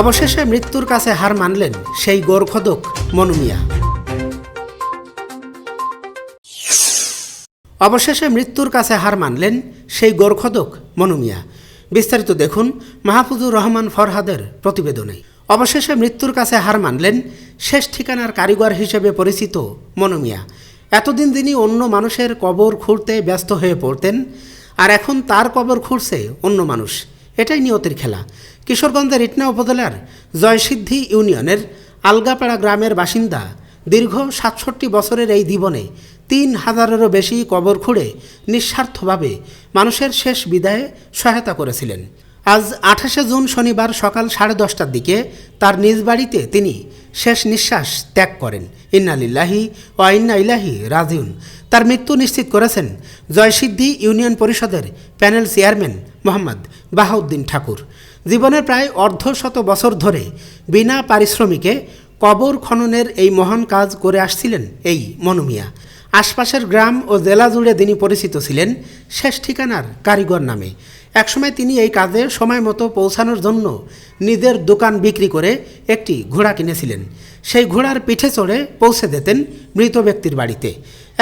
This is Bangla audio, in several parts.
অবশেষে মৃত্যুর কাছে হার মানলেন সেই গোর্খদক মনুমিয়া অবশেষে মৃত্যুর কাছে হার মানলেন সেই গোর্খদক মনুমিয়া বিস্তারিত দেখুন মাহফুজুর রহমান ফরহাদের প্রতিবেদনে। অবশেষে মৃত্যুর কাছে হার মানলেন শেষ ঠিকানার কারিগর হিসেবে পরিচিত মনুমিয়া এতদিন তিনি অন্য মানুষের কবর খুঁড়তে ব্যস্ত হয়ে পড়তেন, আর এখন তার কবর খুঁড়ছে অন্য মানুষ। এটাই নিয়তির খেলা। কিশোরগঞ্জের ইটনা উপজেলার জয়সিদ্ধি ইউনিয়নের আলগাপাড়া গ্রামের বাসিন্দা দীর্ঘ সাতষট্টি বছরের এই জীবনে তিন হাজারেরও বেশি কবর খুঁড়ে নিঃস্বার্থভাবে মানুষের শেষ বিদায়ে সহায়তা করেছিলেন। আজ আঠাশে জুন শনিবার সকাল সাড়ে দশটার দিকে তার নিজ বাড়িতে তিনি শেষ নিঃশ্বাস ত্যাগ করেন। ইন্নালিল্লাহি ও ইন্না ইলাহি রাজিউন। তার মৃত্যু নিশ্চিত করেছেন জয়সিদ্ধি ইউনিয়ন পরিষদের প্যানেল চেয়ারম্যান মোহাম্মদ বাহাউদ্দিন ঠাকুর। জীবনের প্রায় অর্ধশত বছর ধরে বিনা পারিশ্রমিকে কবর খননের এই মহান কাজ করে আসছিলেন এই মনুমিয়া আশপাশের গ্রাম ও জেলা জুড়ে তিনি পরিচিত ছিলেন শেষ ঠিকানার কারিগর নামে। একসময় তিনি এই কাজে সময় মতো পৌঁছানোর জন্য নিজের দোকান বিক্রি করে একটি ঘোড়া কিনেছিলেন। সেই ঘোড়ার পিঠে চড়ে পৌঁছে দিতেন মৃত ব্যক্তির বাড়িতে।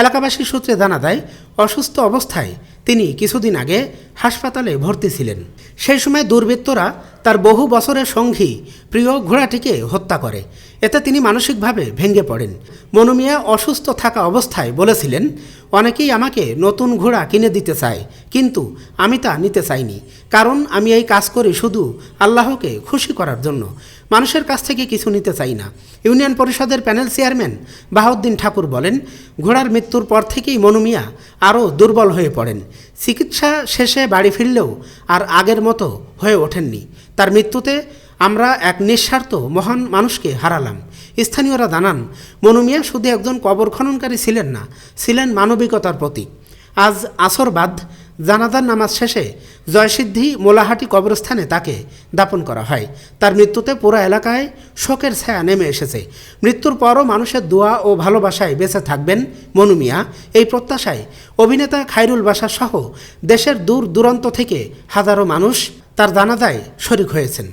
এলাকাবাসী সূত্রে জানা যায়, অসুস্থ অবস্থায় তিনি কিছুদিন আগে হাসপাতালে ভর্তি ছিলেন। সেই সময় দুর্বৃত্তরা তার বহু বছরের সঙ্গী প্রিয় ঘোড়াটিকে হত্যা করে। এতে তিনি মানসিকভাবে ভেঙে পড়েন। মনুমিয়া অসুস্থ থাকা অবস্থায় বলেছিলেন, অনেকেই আমাকে নতুন ঘোড়া কিনে দিতে চায়, কিন্তু আমি তা নিতে চাইনি। কারণ আমি এই কাজ করি শুধু আল্লাহকে খুশি করার জন্য। মানুষের কাছ থেকে কিছু নিতে চাই না। ইউনিয়ন পরিষদের প্যানেল চেয়ারম্যান বাহাউদ্দিন ঠাকুর বলেন, ঘোড়ার মৃত্যুর পর থেকেই মনুমিয়া আরও দুর্বল হয়ে পড়েন। চিকিৎসা শেষে বাড়ি ফিরলেও আর আগের মতো হয়ে ওঠেননি। তার মৃত্যুতে আমরা এক নিঃস্বার্থ মহান মানুষকে হারালাম। স্থানীয়রা জানান মনুমিয়া শুধু একজন কবর খননকারী ছিলেন না, ছিলেন মানবিকতার প্রতীক। আজ আসরবাদ, জানাজার নামাজ শেষে জয়সিদ্ধি মোলাহাটি কবরস্থানে তাকে দাপন করা হয়। তার মৃত্যুতে পুরো এলাকায় শোকের ছায়া নেমে এসেছে। মৃত্যুর পরও মানুষের দোয়া ও ভালোবাসায় বেঁচে থাকবেন মনুমিয়া এই প্রত্যাশায় অভিনেতা খাইরুল বাসা সহ দেশের দূর দূরান্ত থেকে হাজারো মানুষ তার জানাজায় শরিক হয়েছেন।